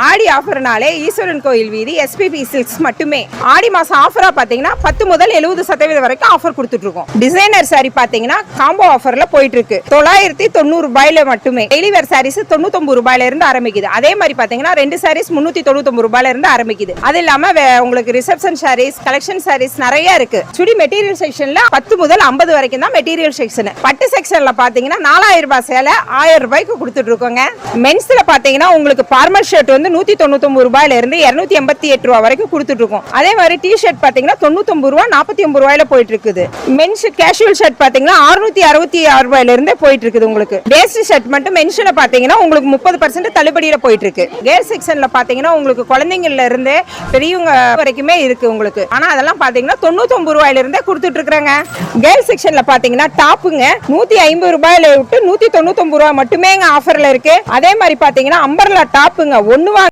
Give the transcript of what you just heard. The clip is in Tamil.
ஆடி ஆஃபர்னாலே ஈஸ்வரன் கோயில் வீதி எஸ்பிபி சில்க்ஸ் மட்டுமே. ஆடி மாசம் ஆஃபரா பாத்தீங்கன்னா பத்து முதல் எழுபது சதவீதம் வரைக்கும் ஆஃபர் கொடுத்துட்டு இருக்கோம் டிசைனர் சாரி பாத்தீங்கன்னா காம்போ ஆஃபர்ல போயிட்டு இருக்கு தொள்ளாயிரத்தி தொண்ணூறு ரூபாயில மட்டுமே. டெய்லி வேர் சாரீஸ் தொண்ணூத்தொன்பது ரூபாயில இருந்து ஆரம்பிக்குது. அதே மாதிரி பாத்தீங்கன்னா ரெண்டு சாரீஸ் முன்னூத்தி தொண்ணூத்தொம்பது ரூபாயில இருந்து ஆரம்பிக்குது. அது இல்லாம உங்களுக்கு ரிசப்ஷன் சாரீஸ் கலெக்ஷன் சாரீஸ் நிறைய இருக்கு. சுடி மெட்டீரியல் செக்ஷன்ல பத்து முதல் ஐம்பது வரைக்கும் தான் மெட்டீரியல் செக்ஷன் பட்டு செக்ஷன்ல பாத்தீங்கன்னா நாலாயிரம் ரூபாய் சேலை ஆயிரம் ரூபாய்க்கு கொடுத்துட்டு இருக்கோங்க மென்ஸ்ல பாத்தீங்கன்னா உங்களுக்கு பார்மல் ஷர்ட் வந்து நூத்தி தொண்ணூத்தொம்பது ரூபாயில இருந்து இருநூத்தி எண்பத்தி எட்டு ரூபா வரைக்கும் கொடுத்துட்ருக்கோம். அதே மாதிரி டி ஷர்ட் பார்த்தீங்கன்னா தொண்ணூத்தொம்பது ரூபா நாற்பத்தி ஒம்பது ரூபாயில போயிட்டு இருக்குது மென்ஸ் கேஷுவல் ஷர்ட் பார்த்தீங்கன்னா அறுநூத்தி அறுபத்தி ஆறு ரூபாயில இருந்தே போயிட்டு இருக்குது உங்களுக்கு. பேஸ்ட் ஷர்ட் மட்டும் மென்ஷன்ல பார்த்தீங்கன்னா உங்களுக்கு முப்பது பர்சன்ட் தள்ளுபடியில் போயிட்டு இருக்கு கேர் செக்ஷனில் பார்த்தீங்கன்னா உங்களுக்கு குழந்தைங்கள்ல இருந்து பெரியவங்க வரைக்குமே இருக்கு உங்களுக்கு. ஆனால் அதெல்லாம் பார்த்தீங்கன்னா தொண்ணூத்தொம்பது ரூபாயில இருந்தே கொடுத்துட்டு இருக்கிறாங்க கேர்ள் செக்ஷனில் பார்த்தீங்கன்னா டாப்புங்க நூத்தி ஐம்பது ரூபாயில விட்டு நூத்தி தொண்ணூத்தொம்பது ரூபா மட்டுமே ஆஃபரில் இருக்கு. அதே மாதிரி பார்த்தீங்கன்னா அம்பர்லா டாப்புங்க ஒன்று வாங்க